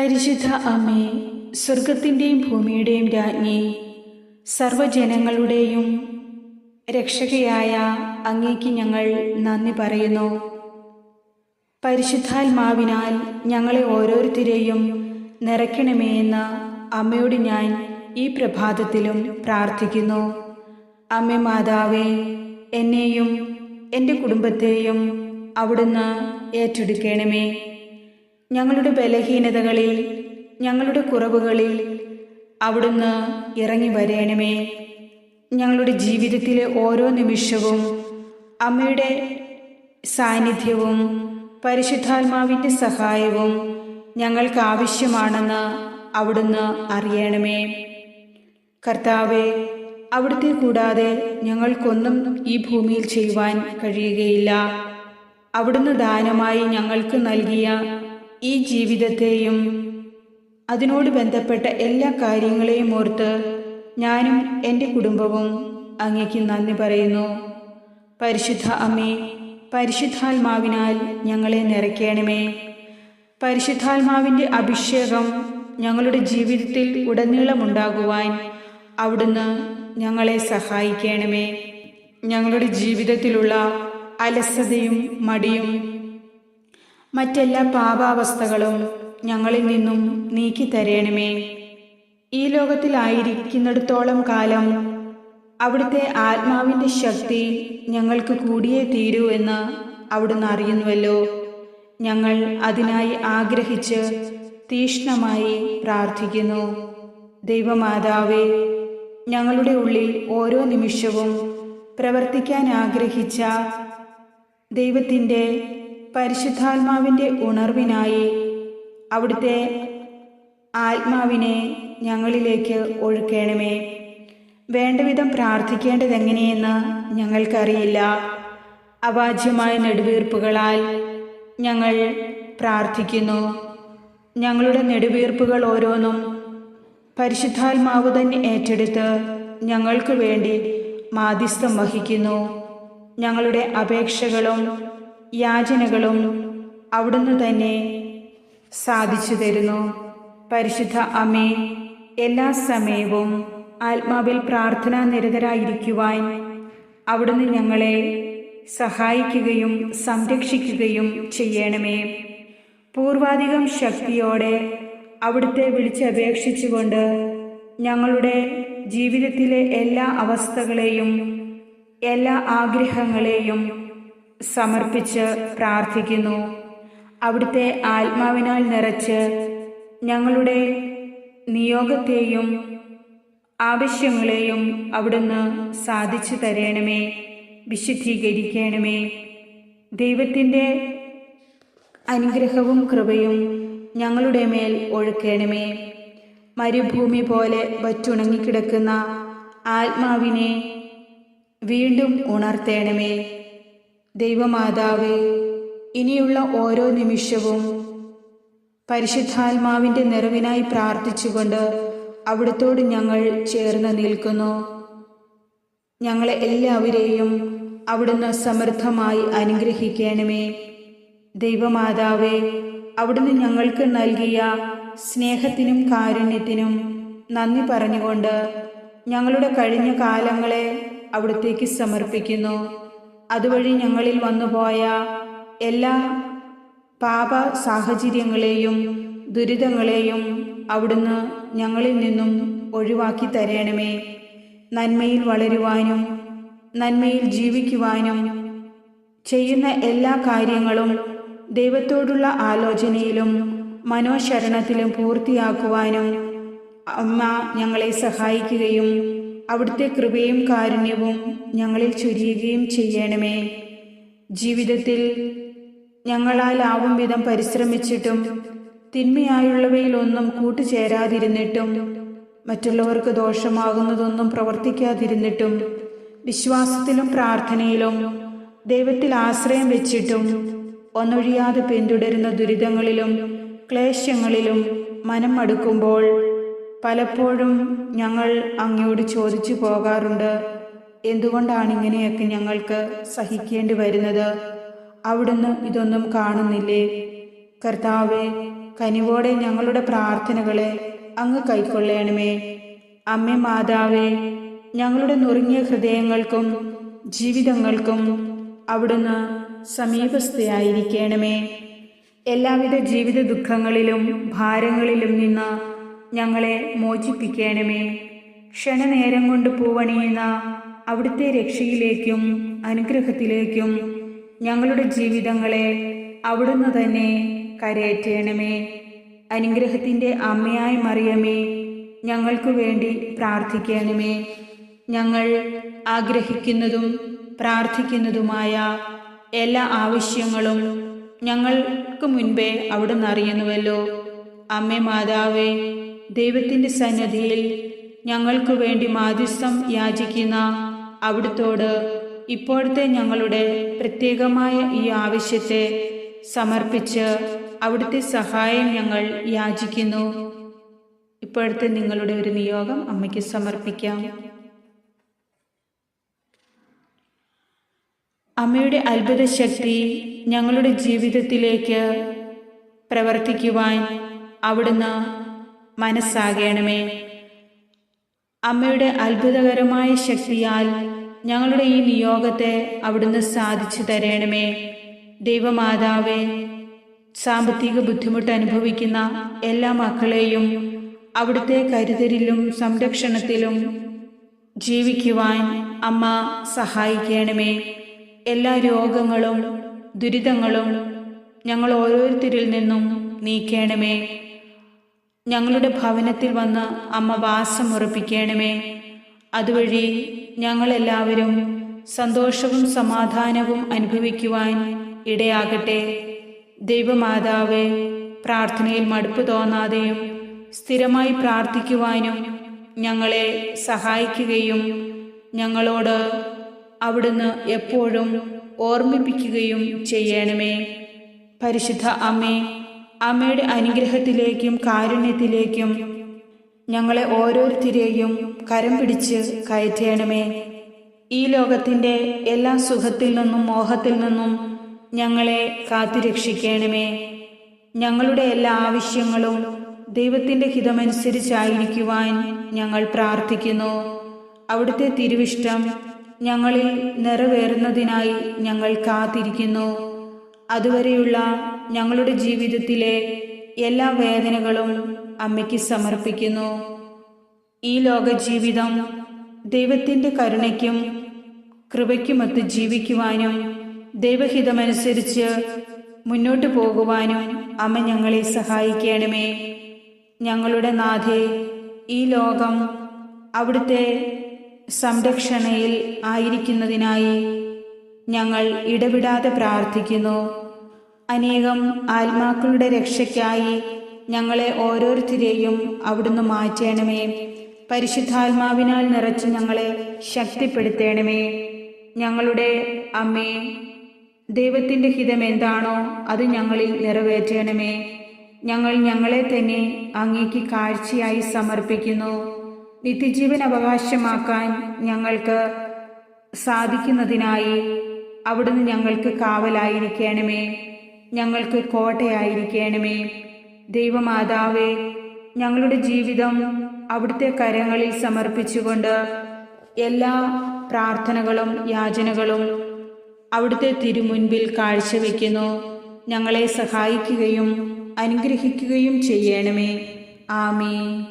പരിശുദ്ധ അമ്മേ സ്വർഗത്തിന്റെയും ഭൂമിയുടെയും രാജ്ഞി സർവജനങ്ങളുടെയും രക്ഷകയായ അങ്ങേക്ക് ഞങ്ങൾ നന്ദി പറയുന്നു. പരിശുദ്ധാത്മാവിനാൽ ഞങ്ങളെ ഓരോരുത്തരെയും നിറയ്ക്കണമേ എന്ന് അമ്മയോട് ഞാൻ ഈ പ്രഭാതത്തിലും പ്രാർത്ഥിക്കുന്നു. അമ്മ മാതാവേ എന്നെയും എന്റെ കുടുംബത്തെയും അവിടുന്ന് ഏറ്റെടുക്കണമേ. ഞങ്ങളുടെ ബലഹീനതകളിൽ ഞങ്ങളുടെ കുറവുകളിൽ അവിടുന്ന് ഇറങ്ങി വരയണമേ ഞങ്ങളുടെ ജീവിതത്തിലെ ഓരോ നിമിഷവും അമ്മയുടെ സാന്നിധ്യവും പരിശുദ്ധാത്മാവിന്റെ സഹായവും ഞങ്ങൾക്ക് ആവശ്യമാണെന്ന് അവിടുന്ന് അറിയണമേ. കർത്താവെ അവിടുത്തെ കൂടാതെ ഞങ്ങൾക്കൊന്നും ഈ ഭൂമിയിൽ ചെയ്യുവാൻ കഴിയുകയില്ല. അവിടുന്ന് ദാനമായി ഞങ്ങൾക്ക് നൽകിയ ഈ ജീവിതത്തെയും അതിനോട് ബന്ധപ്പെട്ട എല്ലാ കാര്യങ്ങളെയും ഓർത്ത് ഞാനും എന്റെ കുടുംബവും അങ്ങേക്ക് നന്ദി പറയുന്നു. പരിശുദ്ധ അമ്മേ പരിശുദ്ധാത്മാവിനാൽ ഞങ്ങളെ നിറയ്ക്കണമേ. പരിശുദ്ധാത്മാവിന്റെ അഭിഷേകം ഞങ്ങളുടെ ജീവിതത്തിൽ ഉടനീളമുണ്ടാകുവാൻ അവിടുന്ന് ഞങ്ങളെ സഹായിക്കണമേ. ഞങ്ങളുടെ ജീവിതത്തിലുള്ള അലസതയും മടിയും മറ്റെല്ലാ പാപാവസ്ഥകളും ഞങ്ങളിൽ നിന്നും നീക്കി തരയണമേ ഈ ലോകത്തിലായിരിക്കുന്നിടത്തോളം കാലം അവിടുത്തെ ആത്മാവിന്റെ ശക്തി ഞങ്ങൾക്ക് കൂടിയേ തീരൂ എന്ന് അവിടുന്ന് അറിയുന്നുവല്ലോ. ഞങ്ങൾ അതിനായി ആഗ്രഹിച്ച് തീഷ്ണമായി പ്രാർത്ഥിക്കുന്നു. ദൈവമാതാവേ ഞങ്ങളുടെ ഉള്ളിൽ ഓരോ നിമിഷവും പ്രവർത്തിക്കാൻ ആഗ്രഹിച്ച ദൈവത്തിന്റെ പരിശുദ്ധാത്മാവിന്റെ ഉണർവിനായി അവിടുത്തെ ആത്മാവിനെ ഞങ്ങളിലേക്ക് ഒഴുക്കണമേ. വേണ്ടവിധം പ്രാർത്ഥിക്കേണ്ടതെങ്ങനെയെന്ന് ഞങ്ങൾക്കറിയില്ല. അവാജ്യമായ നെടുവീർപ്പുകളാൽ ഞങ്ങൾ പ്രാർത്ഥിക്കുന്നു. ഞങ്ങളുടെ നെടുവീർപ്പുകൾ ഓരോന്നും പരിശുദ്ധാത്മാവ് തന്നെ ഏറ്റെടുത്ത് ഞങ്ങൾക്ക് വേണ്ടി മാധ്യസ്ഥം വഹിക്കുന്നു. ഞങ്ങളുടെ അപേക്ഷകളും യാചനകളും അവിടുന്ന് തന്നെ സാധിച്ചു തരുന്നു. പരിശുദ്ധ അമ്മേ എല്ലാ സമയവും ആത്മാവിൽ പ്രാർത്ഥനാ നിരതരായിരിക്കുവാൻ അവിടുന്ന് ഞങ്ങളെ സഹായിക്കുകയും സംരക്ഷിക്കുകയും ചെയ്യണമേ. പൂർവാധികം ശക്തിയോടെ അവിടുത്തെ വിളിച്ചപേക്ഷിച്ചുകൊണ്ട് ഞങ്ങളുടെ ജീവിതത്തിലെ എല്ലാ അവസ്ഥകളെയും എല്ലാ ആഗ്രഹങ്ങളെയും സമർപ്പിച്ച് പ്രാർത്ഥിക്കുന്നു. അവിടുത്തെ ആത്മാവിനാൽ നിറച്ച് ഞങ്ങളുടെ നിയോഗത്തെയും ആവശ്യങ്ങളെയും അവിടുന്ന് സാധിച്ചു തരണമേ വിശുദ്ധീകരിക്കണമേ. ദൈവത്തിന്റെ അനുഗ്രഹവും കൃപയും ഞങ്ങളുടെ മേൽ ഒഴുക്കണമേ. മരുഭൂമി പോലെ വറ്റുണങ്ങിക്കിടക്കുന്ന ആത്മാവിനെ വീണ്ടും ഉണർത്തേണമേ. ദൈവമാതാവേ ഇനിയുള്ള ഓരോ നിമിഷവും പരിശുദ്ധാത്മാവിന്റെ നിറവിനായി പ്രാർത്ഥിച്ചുകൊണ്ട് അവിടുത്തോട് ഞങ്ങൾ ചേർന്ന് നിൽക്കുന്നു. ഞങ്ങളെ എല്ലാവരെയും അവിടുന്ന് സമൃദ്ധമായി അനുഗ്രഹിക്കണമേ. ദൈവമാതാവേ അവിടുന്ന് ഞങ്ങൾക്ക് നൽകിയ സ്നേഹത്തിനും കാരുണ്യത്തിനും നന്ദി പറഞ്ഞുകൊണ്ട് ഞങ്ങളുടെ കഴിഞ്ഞ കാലങ്ങളെ അവിടത്തേക്ക് സമർപ്പിക്കുന്നു. അതുവഴി ഞങ്ങളിൽ വന്നുപോയ എല്ലാ പാപ സാഹചര്യങ്ങളെയും ദുരിതങ്ങളെയും അവിടുന്ന് ഞങ്ങളിൽ നിന്നും ഒഴിവാക്കി തരണമേ. നന്മയിൽ വളരുവാനും നന്മയിൽ ജീവിക്കുവാനും ചെയ്യുന്ന എല്ലാ കാര്യങ്ങളും ദൈവത്തോടുള്ള ആലോചനയിലും മനോശരണത്തിലും പൂർത്തിയാക്കുവാനും അമ്മ ഞങ്ങളെ സഹായിക്കുകയും അവിടുത്തെ കൃപയും കാരുണ്യവും ഞങ്ങളിൽ ചൊരിയുകയും ചെയ്യണമേ. ജീവിതത്തിൽ ഞങ്ങളാൽ ആവും വിധം പരിശ്രമിച്ചിട്ടും തിന്മയായുള്ളവയിലൊന്നും കൂട്ടുചേരാതിരുന്നിട്ടും മറ്റുള്ളവർക്ക് ദോഷമാകുന്നതൊന്നും പ്രവർത്തിക്കാതിരുന്നിട്ടും വിശ്വാസത്തിലും പ്രാർത്ഥനയിലും ദൈവത്തിൽ ആശ്രയം വെച്ചിട്ടും ഒന്നൊഴിയാതെ പിന്തുടരുന്ന ദുരിതങ്ങളിലും ക്ലേശങ്ങളിലും മനം മടുക്കുമ്പോൾ പലപ്പോഴും ഞങ്ങൾ അങ്ങയോട് ചോദിച്ചു പോകാറുണ്ട്. എന്തുകൊണ്ടാണ് ഇങ്ങനെയൊക്കെ ഞങ്ങൾക്ക് സഹിക്കേണ്ടി വരുന്നത്? അവിടുന്ന് ഇതൊന്നും കാണുന്നില്ലേ? കർത്താവെ കനിവോടെ ഞങ്ങളുടെ പ്രാർത്ഥനകളെ അങ്ങ് കൈക്കൊള്ളണമേ. അമ്മേ മാതാവേ ഞങ്ങളുടെ നുറുങ്ങിയ ഹൃദയങ്ങൾക്കും ജീവിതങ്ങൾക്കും അവിടുന്ന് സമീപസ്ഥയായിരിക്കണമേ. എല്ലാവിധ ജീവിത ദുഃഖങ്ങളിലും ഭാരങ്ങളിലും നിന്ന് ഞങ്ങളെ മോചിപ്പിക്കണമേ. ക്ഷണനേരം കൊണ്ട് പൂവണിയുന്ന അവിടുത്തെ രക്ഷയിലേക്കും അനുഗ്രഹത്തിലേക്കും ഞങ്ങളുടെ ജീവിതങ്ങളെ അവിടുന്ന് തന്നെ കരയേറ്റണമേ. അനുഗ്രഹത്തിന്റെ അമ്മയായി മറിയമേ ഞങ്ങൾക്കു വേണ്ടി പ്രാർത്ഥിക്കണമേ. ഞങ്ങൾ ആഗ്രഹിക്കുന്നതും പ്രാർത്ഥിക്കുന്നതുമായ എല്ലാ ആവശ്യങ്ങളും ഞങ്ങൾക്ക് മുൻപേ അവിടുന്ന് അറിയുന്നുവല്ലോ. അമ്മേ മാതാവേ ദൈവത്തിന്റെ സന്നദ്ധിയിൽ ഞങ്ങൾക്കു വേണ്ടി മാധ്യസ്ഥം യാചിക്കുന്ന അവിടുത്തോട് ഇപ്പോഴത്തെ ഞങ്ങളുടെ പ്രത്യേകമായ ഈ ആവശ്യത്തെ സമർപ്പിച്ച് അവിടുത്തെ സഹായം ഞങ്ങൾ യാചിക്കുന്നു. ഇപ്പോഴത്തെ നിങ്ങളുടെ ഒരു നിയോഗം അമ്മയ്ക്ക് സമർപ്പിക്കാം. അമ്മയുടെ അത്ഭുത ശക്തി ഞങ്ങളുടെ ജീവിതത്തിലേക്ക് പ്രവർത്തിക്കുവാൻ അവിടുന്ന് മനസ്സാകണമേ. അമ്മയുടെ അത്ഭുതകരമായ ശക്തിയാൽ ഞങ്ങളുടെ ഈ നിയോഗത്തെ അവിടുന്ന് സാധിച്ചു തരണമേ. ദൈവമാതാവേ സാമ്പത്തിക ബുദ്ധിമുട്ട് അനുഭവിക്കുന്ന എല്ലാ മക്കളെയും അവിടുത്തെ കരുതലിലും സംരക്ഷണത്തിലും ജീവിക്കുവാൻ അമ്മ സഹായിക്കണമേ. എല്ലാ രോഗങ്ങളും ദുരിതങ്ങളും ഞങ്ങൾ ഓരോരുത്തരിൽ നിന്നും നീക്കണമേ. ഞങ്ങളുടെ ഭവനത്തിൽ വന്ന് അമ്മ വാസം ഉറപ്പിക്കണമേ. അതുവഴി ഞങ്ങളെല്ലാവരും സന്തോഷവും സമാധാനവും അനുഭവിക്കുവാൻ ഇടയാകട്ടെ. ദൈവമാതാവെ പ്രാർത്ഥനയിൽ മടുപ്പ് തോന്നാതെയും സ്ഥിരമായി പ്രാർത്ഥിക്കുവാനും ഞങ്ങളെ സഹായിക്കുകയും ഞങ്ങളോട് അവിടുന്ന് എപ്പോഴും ഓർമ്മിപ്പിക്കുകയും ചെയ്യണമേ. പരിശുദ്ധ അമ്മേ അമ്മയുടെ അനുഗ്രഹത്തിലേക്കും കാരുണ്യത്തിലേക്കും ഞങ്ങളെ ഓരോരുത്തരെയും കരം പിടിച്ച് കയറ്റണമേ. ഈ ലോകത്തിന്റെ എല്ലാ സുഖത്തിൽ നിന്നും മോഹത്തിൽ നിന്നും ഞങ്ങളെ കാത്തുരക്ഷിക്കണമേ. ഞങ്ങളുടെ എല്ലാ ആവശ്യങ്ങളും ദൈവത്തിന്റെ ഹിതമനുസരിച്ചായിരിക്കുവാൻ ഞങ്ങൾ പ്രാർത്ഥിക്കുന്നു. അവിടുത്തെ തിരുവിഷ്ടം ഞങ്ങളിൽ നിറവേറുന്നതിനായി ഞങ്ങൾ കാത്തിരിക്കുന്നു. അതുവരെയുള്ള ഞങ്ങളുടെ ജീവിതത്തിലെ എല്ലാ വേദനകളും അമ്മയ്ക്ക് സമർപ്പിക്കുന്നു. ഈ ലോക ജീവിതം ദൈവത്തിന്റെ കരുണയ്ക്കും കൃപയ്ക്കുമൊത്ത് ജീവിക്കുവാനും ദൈവഹിതമനുസരിച്ച് മുന്നോട്ട് പോകുവാനും അമ്മ ഞങ്ങളെ സഹായിക്കണമേ. ഞങ്ങളുടെ നാഥേ ഈ ലോകം അവിടുത്തെ സംരക്ഷണയിൽ ആയിരിക്കുന്നതിനായി ഞങ്ങൾ ഇടവിടാതെ പ്രാർത്ഥിക്കുന്നു. അനേകം ആത്മാക്കളുടെ രക്ഷയ്ക്കായി ഞങ്ങളെ ഓരോരുത്തരെയും അവിടുന്ന് മാറ്റണമേ. പരിശുദ്ധാത്മാവിനാൽ നിറച്ച് ഞങ്ങളെ ശക്തിപ്പെടുത്തണമേ. ഞങ്ങളുടെ അമ്മേ ദൈവത്തിന്റെ ഹിതം എന്താണോ അത് ഞങ്ങളിൽ നിറവേറ്റണമേ. ഞങ്ങൾ ഞങ്ങളെ തന്നെ അങ്ങേക്ക് കാഴ്ചയായി സമർപ്പിക്കുന്നു. നിത്യജീവൻ അവകാശമാക്കാൻ ഞങ്ങൾക്ക് സാധിക്കുന്നതിനായി അവിടുന്ന് ഞങ്ങൾക്ക് കാവലായിരിക്കണമേ. ഞങ്ങൾക്ക് കോട്ടയായിരിക്കണമേ. ദൈവമാതാവേ ഞങ്ങളുടെ ജീവിതം അവിടുത്തെ കരങ്ങളിൽ സമർപ്പിച്ചുകൊണ്ട് എല്ലാ പ്രാർത്ഥനകളും യാചനകളും അവിടുത്തെ തിരുമുൻപിൽ കാഴ്ചവെക്കുന്നു. ഞങ്ങളെ സഹായിക്കുകയും അനുഗ്രഹിക്കുകയും ചെയ്യണമേ. ആമേ